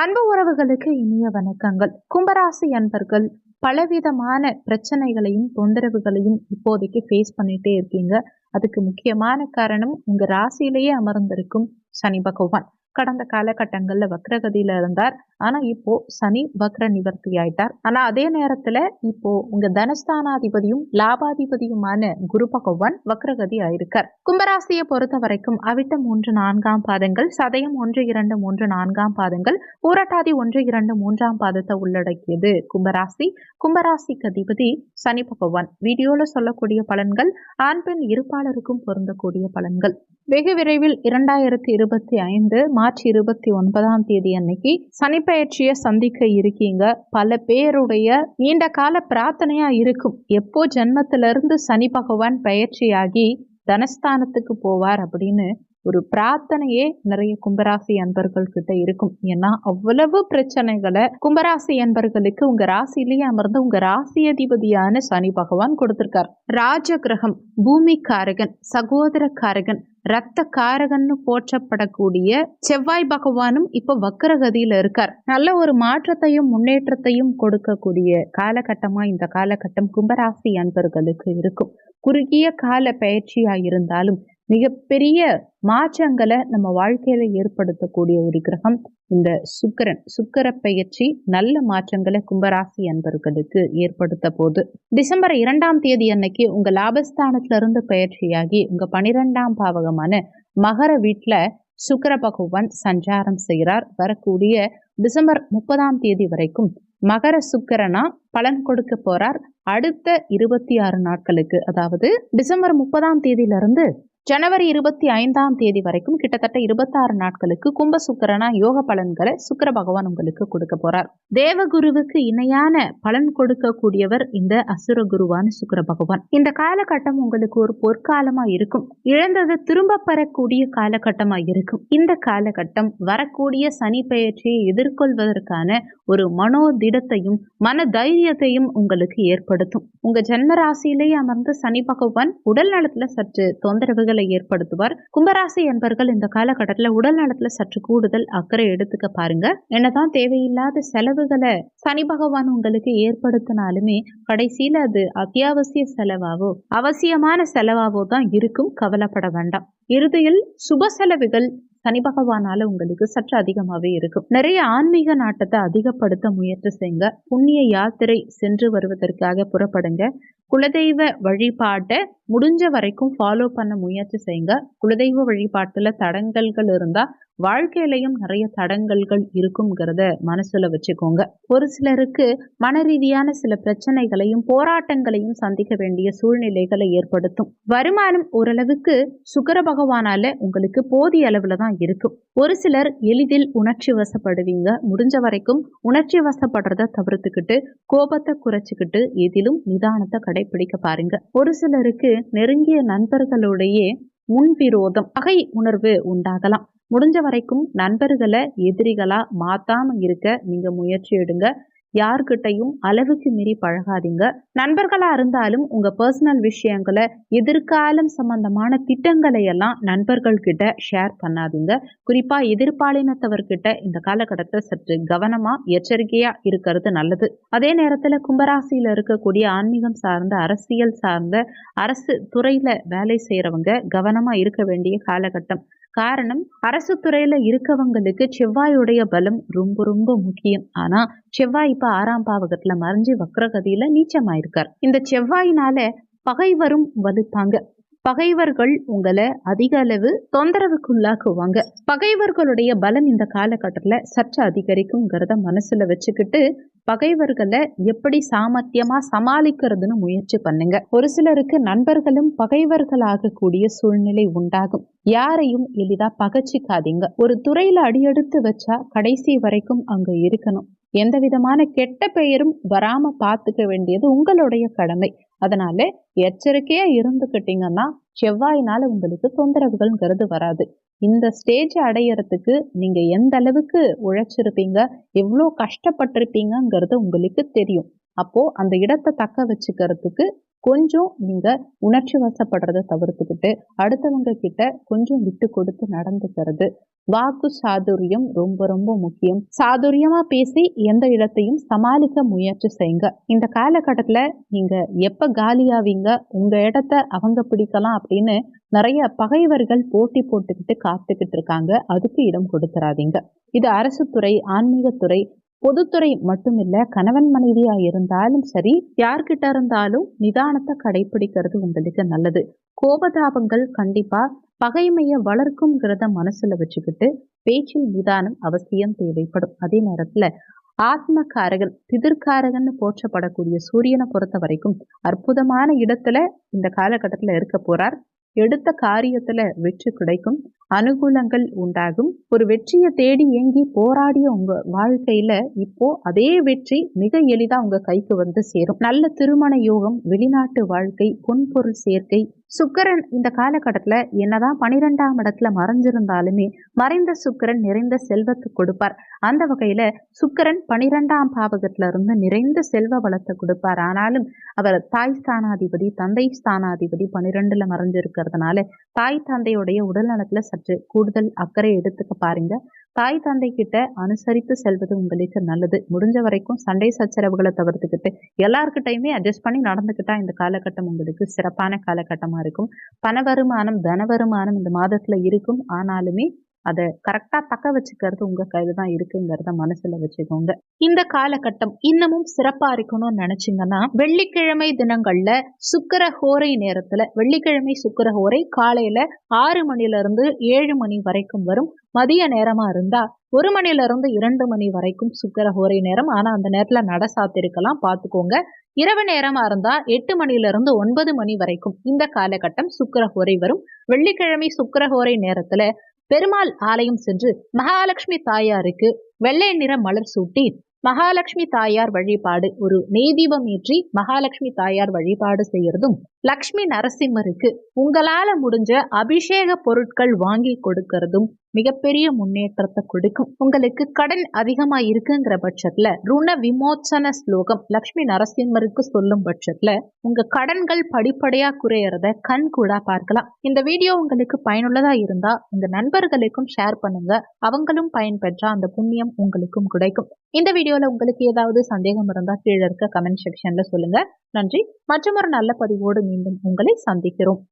அன்பு உறவுகளுக்கு இனிய வணக்கங்கள். கும்பராசி அன்பர்கள் பலவிதமான பிரச்சனைகளையும் தொந்தரவுகளையும் இப்போதைக்கு ஃபேஸ் பண்ணிட்டே இருக்கீங்க. அதுக்கு முக்கியமான காரணம் உங்க ராசியிலேயே அமர்ந்திருக்கும் சனி பகவான். கடந்த காலகட்டங்கள்ல வக்ரகதியில இருந்தார். ஆனா இப்போ சனி வக்ர நிவர்த்தி ஆயிட்டார். ஆனா அதே நேரத்துல இப்போ உங்க தனஸ்தானாதிபதியும் லாபாதிபதியுமான குரு பகவான் வக்ரகதி ஆயிருக்கார். கும்பராசியை பொறுத்த வரைக்கும் அவிட்டம் ஒன்று நான்காம் பாதங்கள் சதயம் ஒன்று இரண்டு மூன்று நான்காம் பாதங்கள் ஊரட்டாதி ஒன்று இரண்டு மூன்றாம் பாதத்தை உள்ளடக்கியது கும்பராசி. கும்பராசிக்கு அதிபதி சனி பகவான். வீடியோல சொல்லக்கூடிய பலன்கள் ஆண் பெண் இருப்பாளருக்கும் பொருந்தக்கூடிய பலன்கள். வெகு விரைவில் இரண்டாயிரத்தி இருபத்தி ஐந்து மார்ச் இருபத்தி ஒன்பதாம் தேதி அன்னைக்கு சனி இடப்பெயர்ச்சியை சந்திக்க இருக்கீங்க. பல பேருடைய நீண்ட கால பிரார்த்தனையா இருக்கும். எப்போ ஜென்மத்திலிருந்து சனி பகவான் பயிற்சியாகி தனஸ்தானத்துக்கு போவார் அப்படின்னு ஒரு பிரார்த்தனையே நிறைய கும்பராசி அன்பர்கள் கிட்ட இருக்கும். ஏன்னா அவ்வளவு பிரச்சனைகளை கும்பராசி அன்பர்களுக்கு உங்க ராசியிலேயே அமர்ந்து உங்க ராசி அதிபதியான சனி பகவான் கொடுத்திருக்கார். ராஜ கிரகம் பூமி காரகன் சகோதர காரகன் ரத்த காரகன்னு போற்றப்படக்கூடிய செவ்வாய் பகவானும் இப்போ வக்கரகதியில இருக்கார். நல்ல ஒரு மாற்றத்தையும் முன்னேற்றத்தையும் கொடுக்கக்கூடிய காலகட்டமா இந்த காலகட்டம் கும்பராசி அன்பர்களுக்கு இருக்கும். குறுகிய கால பயிற்சியா இருந்தாலும் மிகப்பெரிய மாற்றங்களை நம்ம வாழ்க்கையில ஏற்படுத்தக்கூடிய ஒரு கிரகம் இந்த சுக்கரன். சுக்கர பயிற்சி நல்ல மாற்றங்களை கும்பராசி அன்பர்களுக்கு ஏற்படுத்த போது டிசம்பர் இரண்டாம் தேதி அன்னைக்கு உங்க லாபஸ்தானத்துல இருந்து பயிற்சியாகி உங்க பனிரெண்டாம் பாவகமான மகர வீட்டுல சுக்கர பகவான் சஞ்சாரம் செய்கிறார் வரக்கூடிய டிசம்பர் முப்பதாம் தேதி வரைக்கும் மகர சுக்கரனா பலன் கொடுக்க போறார். அடுத்த இருபத்தி ஆறு நாட்களுக்கு அதாவது டிசம்பர் முப்பதாம் தேதியிலிருந்து ஜனவரி இருபத்தி ஐந்தாம் தேதி வரைக்கும் கிட்டத்தட்ட இருபத்தாறு நாட்களுக்கு கும்ப சுக்கரனா யோக பலன்களை சுக்கர பகவான் உங்களுக்கு கொடுக்க போறார். தேவகுருவுக்கு இணையான பலன் கொடுக்கக்கூடியவர் இந்த அசுர குருவான சுக்கர பகவான். இந்த காலகட்டம் உங்களுக்கு ஒரு பொற்காலமா இருக்கும். இழந்ததை திரும்ப பெறக்கூடிய காலகட்டமா இருக்கும். இந்த காலகட்டம் வரக்கூடிய சனி பெயர்ச்சியை எதிர்கொள்வதற்கான ஒரு மனோதிடத்தையும் மன தைரியத்தையும் உங்களுக்கு ஏற்படுத்தும். உங்க ஜென்ம ராசியிலேயே அமர்ந்து சனி பகவான் உடல் நலத்துல சற்று தொந்தரவுகள் ஏற்படுத்துவார். கும்பராசி என்பர்கள் இந்த காலகட்டத்தில் உடல் நலத்துல சற்று கூடுதல் அக்கறை எடுத்துக்க பாருங்க. என்னதான் தேவையில்லாத செலவுகளை சனி பகவான் உங்களுக்கு ஏற்படுத்தினாலுமே கடைசியில அது அத்தியாவசிய செலவாவோ அவசியமான செலவாவோ தான் இருக்கும். கவலைப்பட வேண்டாம். இறுதியில் சுப செலவுகள் சனி பகவானால உங்களுக்கு சற்று அதிகமாகவே இருக்கும். நிறைய ஆன்மீக நாட்டத்தை அதிகப்படுத்த முயற்சி செய்யுங்க. புண்ணிய யாத்திரை சென்று வருவதற்காக புறப்படுங்க. குலதெய்வ வழிபாட்டை முடிஞ்ச வரைக்கும் ஃபாலோ பண்ண முயற்சி செய்யுங்க. குலதெய்வ வழிபாட்டில் தடங்கல்கள் இருந்தால் வாழ்க்கையிலையும் நிறைய தடங்கல்கள் இருக்குங்கிறத மனசுல வச்சுக்கோங்க. ஒரு சிலருக்கு மன ரீதியான சில பிரச்சனைகளையும் போராட்டங்களையும் சந்திக்க வேண்டிய சூழ்நிலைகளை ஏற்படுத்தும். வருமானம் ஓரளவுக்கு சுக்கர பகவானால உங்களுக்கு போதிய அளவுல தான் இருக்கும். ஒரு சிலர் எளிதில் உணர்ச்சி வசப்படுவீங்க. முடிஞ்ச வரைக்கும் உணர்ச்சி வசப்படுறத தவிர்த்துக்கிட்டு கோபத்தை குறைச்சிக்கிட்டு எதிலும் நிதானத்தை கடைபிடிக்க பாருங்க. ஒரு சிலருக்கு நெருங்கிய நண்பர்களுடைய முன்விரோதம் பகை உணர்வு உண்டாகலாம். முடிஞ்ச வரைக்கும் நண்பர்களை எதிரிகளாக மாற்றாம இருக்க நீங்க முயற்சி எடுங்க. யார்கிட்டையும் அளவுக்கு மீறி பழகாதீங்க. நண்பர்களா இருந்தாலும் உங்க பர்சனல் விஷயங்களை எதிர்காலம் சம்பந்தமான திட்டங்களை எல்லாம் நண்பர்கள் கிட்ட ஷேர் பண்ணாதீங்க. குறிப்பா எதிர்பாலினத்தவர்கிட்ட இந்த காலகட்டத்தை சற்று கவனமா எச்சரிக்கையா இருக்கிறது நல்லது. அதே நேரத்துல கும்பராசியில இருக்கக்கூடிய ஆன்மீகம் சார்ந்த அரசியல் சார்ந்த அரசு துறையில வேலை செய்யறவங்க கவனமா இருக்க வேண்டிய காலகட்டம். காரணம் அரசு துறையில இருக்கவங்களுக்கு செவ்வாயுடைய பலம் ரொம்ப ரொம்ப முக்கியம். ஆனா செவ்வாய் இப்ப ஆறாம் பாவகத்துல மறைஞ்சு வக்ரகதியில நீச்சமாயிருக்கார். இந்த செவ்வாயினால பகைவரும் வலுப்பாங்க பகைவர்கள் உங்களை அதிக அளவு தொந்தரவுக்குள்ளாக்குவாங்க பகைவர்களுடைய பலம் இந்த காலகட்டத்தில் சற்று அதிகரிக்குங்கிறத மனசுல வச்சுக்கிட்டு பகைவர்களை எப்படி சாமர்த்தியமா சமாளிக்கிறதுன்னு முயற்சி பண்ணுங்க. ஒரு சிலருக்கு நண்பர்களும் பகைவர்களாகக்கூடிய சூழ்நிலை உண்டாகும். யாரையும் எளிதா பகச்சிக்காதீங்க. ஒரு துறையில அடியெடுத்து வச்சா கடைசி வரைக்கும் அங்க இருக்கணும். எந்த விதமான கெட்ட பெயரும் வராம பார்த்துக்க வேண்டியது உங்களுடைய கடமை. அதனால எச்சரிக்கையா இருந்துக்கிட்டீங்கன்னா செவ்வாயினால உங்களுக்கு தொந்தரவுகள்ங்கிறது வராது. இந்த ஸ்டேஜ் அடையறதுக்கு நீங்க எந்த அளவுக்கு உழைச்சிருப்பீங்க எவ்வளோ கஷ்டப்பட்டிருப்பீங்கங்கிறது உங்களுக்கு தெரியும். அப்போ அந்த இடத்தை தக்க வச்சுக்கிறதுக்கு கொஞ்சம் நீங்க உணர்ச்சி வசப்படுறத தவிர்த்துக்கிட்டு அடுத்தவங்க கிட்ட கொஞ்சம் விட்டு கொடுத்து நடந்துக்கிறது. வாக்கு சாதுரியம் ரொம்ப ரொம்ப முக்கியம். சாதுரியமா பேசி எந்த இடத்தையும் சமாளிக்க முயற்சி செய்யுங்க. இந்த காலகட்டத்துல நீங்க எப்ப காலியாவீங்க உங்க இடத்த அவங்க பிடிக்கலாம் அப்படின்னு நிறைய பகைவர்கள் போட்டி போட்டுக்கிட்டு காத்துக்கிட்டு இருக்காங்க. அதுக்கு இடம் கொடுத்துறாதீங்க. இது அரசு துறை ஆன்மீகத்துறை பொதுத்துறை மட்டுமில்ல கணவன் மனைவியா இருந்தாலும் சரி யார்கிட்ட இருந்தாலும் நிதானத்தை கடைபிடிக்கிறது உங்களுக்கு நல்லது. கோபதாபங்கள் கண்டிப்பா பகைமையை வளர்க்கும்ங்கிறத மனசுல வச்சுக்கிட்டு பேச்சில் நிதானம் அவசியம் தேவைப்படும். அதே நேரத்துல ஆத்மகாரகன் திதிர்காரகன் போற்றப்படக்கூடிய சூரியனை பொறுத்த வரைக்கும் அற்புதமான இடத்துல இந்த காலகட்டத்துல இருக்க போறார். எடுத்த காரியத்தில் வெற்றி கிடைக்கும். அனுகூலங்கள் உண்டாகும். ஒரு வெற்றியை தேடி ஏங்கி போராடிய உங்க வாழ்க்கையில இப்போ அதே வெற்றி மிக எளிதா உங்க கைக்கு வந்து சேரும். நல்ல திருமண யோகம் வெளிநாட்டு வாழ்க்கை பொன்பொருள் சேர்க்கை. சுக்கரன் இந்த காலகட்டத்துல என்னதான் பனிரெண்டாம் இடத்துல மறைஞ்சிருந்தாலுமே மறைந்த சுக்கரன் நிறைந்த செல்வத்தை கொடுப்பார். அந்த வகையில சுக்கரன் பனிரெண்டாம் பாவகத்துல இருந்து நிறைந்த செல்வ வளத்தை கொடுப்பார். ஆனாலும் அவர் தாய் ஸ்தானாதிபதி தந்தை ஸ்தானாதிபதி பனிரெண்டுல மறைஞ்சிருக்கிறதுனால தாய் தந்தையுடைய உடல் நலத்துல சற்று கூடுதல் அக்கறை எடுத்துக்க பாருங்க. தாய் தந்தை கிட்ட அனுசரித்து செல்வது உங்களுக்கு நல்லது. முடிஞ்ச வரைக்கும் சண்டை சச்சரவுகளை தவிர்த்துக்கிட்டு எல்லாருக்கிட்டையுமே அட்ஜஸ்ட் பண்ணி நடந்துக்கிட்டா இந்த காலகட்டம் உங்களுக்கு சிறப்பான காலகட்டமா இருக்கும். பண வருமானம் தன வருமானம் இந்த மாதத்துல இருக்கும். ஆனாலுமே அதை கரெக்டா தக்க வச்சுக்கிறது உங்க கையில் தான் இருக்குங்கிறத மனசுல வச்சுக்கோங்க. இந்த காலகட்டம் இன்னமும் சிறப்பா இருக்கணும்னு நினைச்சீங்கன்னா வெள்ளிக்கிழமை தினங்கள்ல சுக்கர ஹோரை நேரத்துல வெள்ளிக்கிழமை சுக்கர ஹோரை காலையில ஆறு மணில இருந்து ஏழு மணி வரைக்கும் வரும். மதிய நேரமா இருந்தா ஒரு மணில இருந்து இரண்டு மணி வரைக்கும் சுக்கர ஹோரை நேரம். ஆனா அந்த நேரத்துல நட சாத்திருக்கலாம் பாத்துக்கோங்க இரவு நேரமா இருந்தா எட்டு மணில இருந்து ஒன்பது மணி வரைக்கும் இந்த காலகட்டம் சுக்கர ஹோரை வரும். வெள்ளிக்கிழமை சுக்கர ஹோரை நேரத்துல பெருமாள் ஆலயம் சென்று மகாலட்சுமி தாயாருக்கு வெள்ளை நிற மலர் சூட்டி மகாலட்சுமி தாயார் வழிபாடு ஒரு நெய்தீபம் ஏற்றி மகாலட்சுமி தாயார் வழிபாடு செய்யறதும் லக்ஷ்மி நரசிம்மருக்கு உங்களால முடிஞ்ச அபிஷேக பொருட்கள் வாங்கி கொடுக்கறதும் மிகப்பெரிய முன்னேற்றத்தை கொடுக்கும். உங்களுக்கு கடன் அதிகமா இருக்குங்கிற பட்சத்துல ருண விமோச்சன ஸ்லோகம் லக்ஷ்மி நரசிம்மருக்கு சொல்லும் பட்சத்துல உங்க கடன்கள் படிப்படியா குறையறத கண் கூட பார்க்கலாம். இந்த வீடியோ உங்களுக்கு பயனுள்ளதா இருந்தா உங்க நண்பர்களுக்கும் ஷேர் பண்ணுங்க. அவங்களும் பயன்பெற்றா அந்த புண்ணியம் உங்களுக்கும் கிடைக்கும். இந்த வீடியோல உங்களுக்கு ஏதாவது சந்தேகம் இருந்தா கீழே இருக்க கமெண்ட் செக்ஷன்ல சொல்லுங்க. நன்றி. மற்றும் ஒரு நல்ல பதிவோடு மீண்டும் உங்களை சந்திக்கிறோம்.